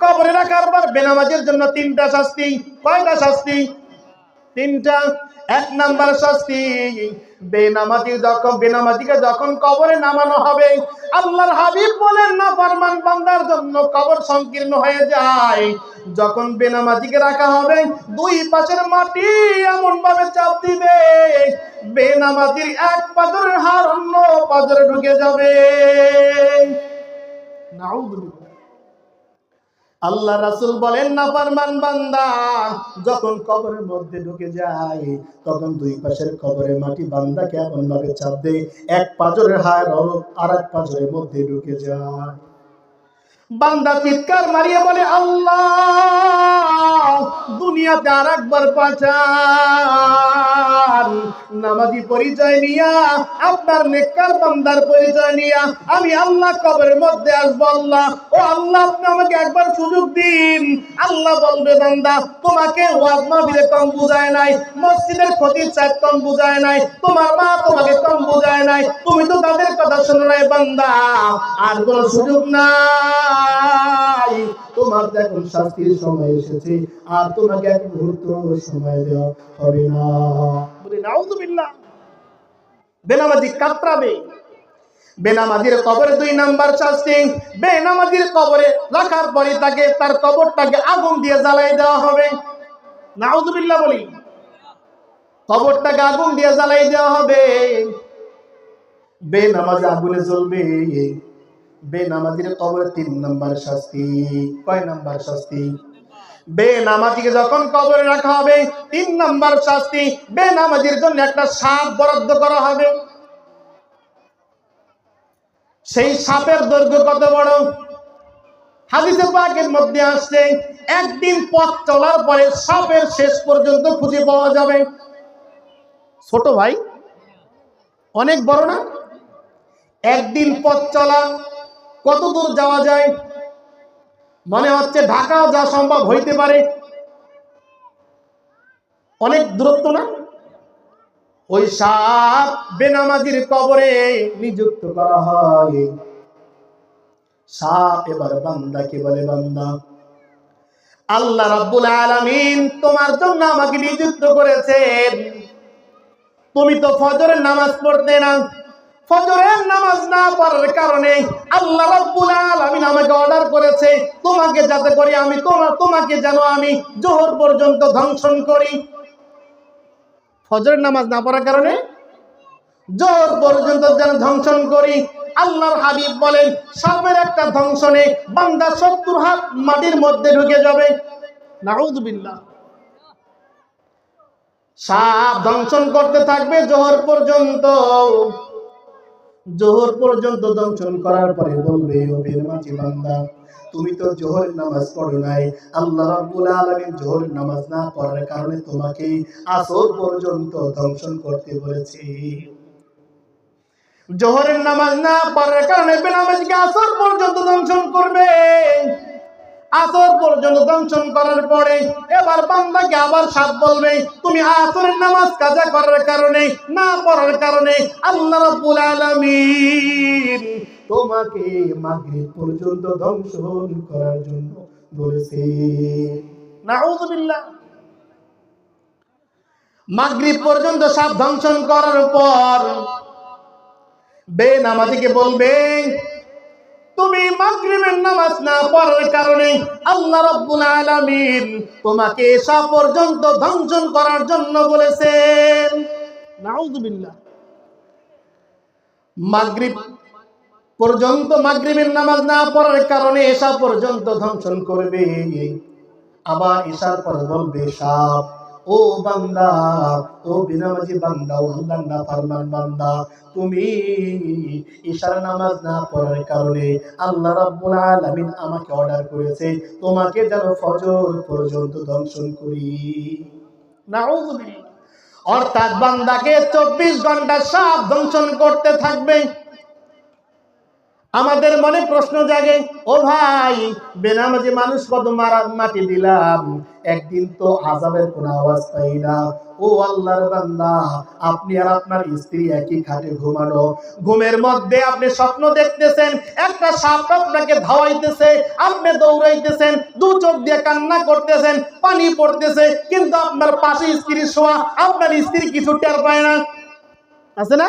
কবরে রাখার পর বেনামাজের জন্য তিনটা শাস্তি, কয়টা শাস্তি? তিনটা। এক নাম্বার শাস্তি, বেনামাজি যখন বেনামাজিকে যখন কবরে নামানো হবে, আল্লাহর হাবিব বলেন, না, ফরমান বান্দার জন্য কবর সংকীর্ণ হয়ে যায়। যখন বেনামাজিকে রাখা হবে, দুই পাশের মাটি এমন ভাবে চাপ দিবে, বেনামাজির এক পাজরের হার অন্য পাজরে ঢুকে যাবে। নাউযুবিল্লাহ আল্লাহ রাসুল বলেন, না পারমান বান্দা, যখন কবরের মধ্যে ঢুকে যায়, তখন দুই পাশের কবরের মাটি বান্দাকে এমন ভাবে চাপ দেয়, এক পাঁচরের হায় আর এক পাঁচরের মধ্যে ঢুকে যায়। বান্দা চিৎকার মারিয়ে বলে, আল্লাহ, দুনিয়াতে আর একবার পাচার। নামাজি পরিচয় নিয়া, আপনার নেককার বান্দার পরিচয় নিয়া, আমি আল্লাহ কবরের মধ্যে আসব, আল্লাহ। ও আল্লাহ, আপনি আমাকে একবার সুযোগ দিন। আল্লাহ বলবে, বান্দা, তোমাকে ওয়াজ মাহফিলে কম বুঝায় নাই, মসজিদের ক্ষতির চাট কম বুঝায় নাই, তোমার মা তোমাকে কম বুঝায় নাই, তুমি তো তাদের কথা শোনো নাই, বান্দা। আর কোন সুযোগ নাই। এখন শাস্তির সময় এসেছে, আর তোমাকে এক মুহূর্ত সময় দেওয়া হবে না। বলি বেনামাজি কাতরাবে। বেনামাজির কবরে দুই নাম্বার শাস্তি। বেনামাজির কবরে রাখার পরে তাকে, তার কবরটাকে আগুন দিয়ে জ্বালাই দেওয়া হবে। নাউজুবিল্লাহ বলি, কবরটাকে আগুন দিয়ে জ্বালাই দেওয়া হবে। বেনামাজি আগুনে জ্বলবে। বেনামাজির কবরে তিন নাম্বার শাস্তি। কয় নাম্বার শাস্তি? বেনামাজিকে যখন কবরে রাখা হবে, তিন নাম্বার শাস্তি, বেনামাজির জন্য একটা সাপ বরাদ্দ করা হবে। সেই সাপের দৈর্ঘ্য কত বড়? হাদিসে পাকের মধ্যে আসছে, একদিন পথ চলার পরে সাপের শেষ পর্যন্ত খুঁজে পাওয়া যাবে। ছোট ভাই, অনেক বড় না? একদিন পথ চলা কত দূর যাওয়া যায়? মনে হচ্ছে ঢাকাও যা সম্ভব হইতে পারে। অনেক দূরত্ব না? ওই সাপ বেনামাজির কবরে নিযুক্ত করা হয়। সাপ এবার বান্দা বান্দাকে বলে, বান্দা, আল্লাহ রাব্বুল আলামিন তোমার জন্য আমাকে নিযুক্ত করেছেন। তুমি তো ফজরের নামাজ পড়তে না। ফজরের নামাজ না পড়ার কারণে আল্লাহ রাব্বুল আলামিন আমাকে অর্ডার করেছে, তোমাকে যাতে করে আমি তোমার তোমাকে যেন আমি জোহর পর্যন্ত ধ্বংসন করি। ফজরের নামাজ না পড়ার কারণে জোহর পর্যন্ত যেন ধ্বংসন করি। আল্লাহর হাবিব বলেন, সাপের একটা ধ্বংসনে বান্দা সত্তর হাত মাটির মধ্যে ঢুকে যাবে। নাউযুবিল্লাহ সাপ দংশন করতে থাকবে জোহর পর্যন্ত। জোহর পর্যন্ত দংশন করার পরে বলবে, ও বেরমাজি বান্দা, তুমি তো জোহর নামাজ পড়ো নাই। আল্লাহ রাব্বুল আলামিন জোহর নামাজ না পড়ার কারণে তোমাকে আসর পর্যন্ত দংশন করতে বলেছি। জোহরের নামাজ না পড়ার কারণে বেনামাজিকে আসর পর্যন্ত দংশন করবে। আসর পর্যন্ত দংশন করার পরে এবার বান্দাকে আবার সাপ বলবে, তুমি আসরের নামাজ কাজা করার কারণে, না পড়ার কারণে আল্লাহ রাব্বুল আলামিন তোমাকে মাগরিব পর্যন্ত দংশন করার জন্য বলেছে। নাউযুবিল্লাহ মাগরিব পর্যন্ত সাপ দংশন করার পর বেনামাজিকে বলবে তুমি মাগরিবের নামাজ না পড়ার কারণে আল্লাহ রাব্বুল আলামিন তোমাকে পর্যন্ত ধ্বংসন করার জন্য বলেছেন। মাগরিব পর্যন্ত মাগরিবের নামাজ না পড়ার কারণে এসা পর্যন্ত ধ্বংসন করবে। আবার ঈশার পর বলবে সাপ ও বান্দা ও বিনামাজি বান্দা ও আল্লাহর না ফরমান বান্দা তুমি ঈশার নামাজ না পড়ার কারণে আল্লাহ রাব্বুল আলামিন আমাকে অর্ডার করেছে তোমাকে যেন ফজর পর্যন্ত দংশন করি। নাউযুবিল্লাহ। অর্থাৎ বান্দাকে চব্বিশ ঘণ্টা সাপ দংশন করতে থাকবে। আমাদের মনে প্রশ্ন জাগে, ও ভাই, বেনামাজি মানুষ কত মারা, মাটি দিলাম। একদিন তো আজাবের কোনো আওয়াজ পাই না। ও আল্লাহর বান্দা, আপনি আর আপনার স্ত্রী একই খাটে ঘুমানো। ঘুমের মধ্যে আপনি স্বপ্ন দেখতেছেন, একটা সাপ আপনাকে ধাওয়াইতেছে, আপনি দৌড়াইতেছেন, দু চোখ দিয়ে কান্না করতেছেন, পানি পড়তেছে, কিন্তু আপনার পাশে স্ত্রী শোয়া, আপনার স্ত্রী কিছু টের পায় না। আছে না?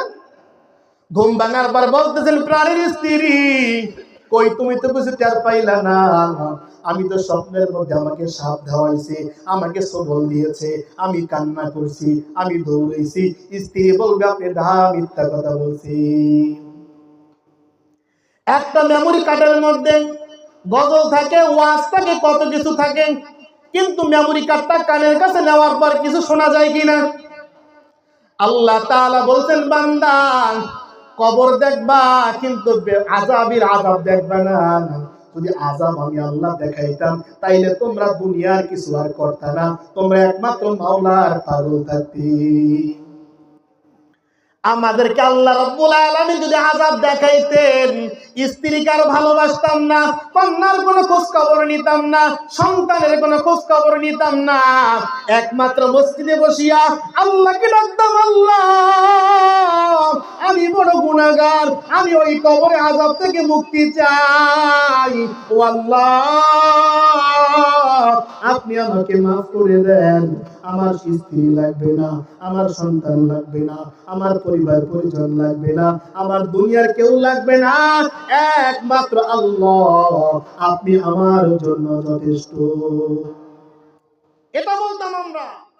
ঘুম ভাঙার পর বলতেছেন, প্রাণের স্ত্রী, কই তুমি তো কিছু টের পাইলা না। আমি তো স্বপ্নের মধ্যে আমাকে সাপ ধাওয়াইছে আমাকে সবল দিয়েছে, আমি কান্না করছি, আমি দৌড়াইছি। স্ত্রী বলবে, আপনি ঢা মিথ্যা কথা বলছি একটা মেমোরি কার্ডের মধ্যে গজল থাকে, ওয়াজ থাকে, কত কিছু থাকে, কিন্তু মেমোরি কার্ডটা কানের কাছে নেওয়ার পর কিছু শোনা যায় কিনা? আল্লাহ তাআলা বলছেন, বান্দা কবর দেখবা, কিন্তু আজাবির আজাব দেখবা না। যদি আজাব আমি আল্লাহ দেখাইতাম, তাইলে তোমরা দুনিয়ার কিছু আর করতাম না। তোমরা একমাত্র মাওলার পাগল থাকতি। আমাদেরকে আল্লাহ রব্বুল আলামিন যদি আজাব দেখাইতেন, স্ত্রীকে আর ভালোবাসতাম না, কন্যার কোনো খোঁজ খবর নিতাম না, সন্তানের কোনো খোঁজ খবর নিতাম না। একমাত্র মসজিদে বসিয়া আল্লাহকে ডাকতাম, আল্লাহ, আমি বড় গুনাহগার, আমি ওই কবরে আজাব থেকে মুক্তি চাই। ও আল্লাহ। আপনি আমাকে মাফ করে দেন। আমার স্ত্রী লাগবে না, আমার সন্তান লাগবে না, আমার পরিবার, পরিজন লাগবে না, আমার দুনিয়ার কেউ লাগবে না। একমাত্র আল্লাহ, আপনি আমার জন্য যথেষ্ট। এটা বলতাম আমরা।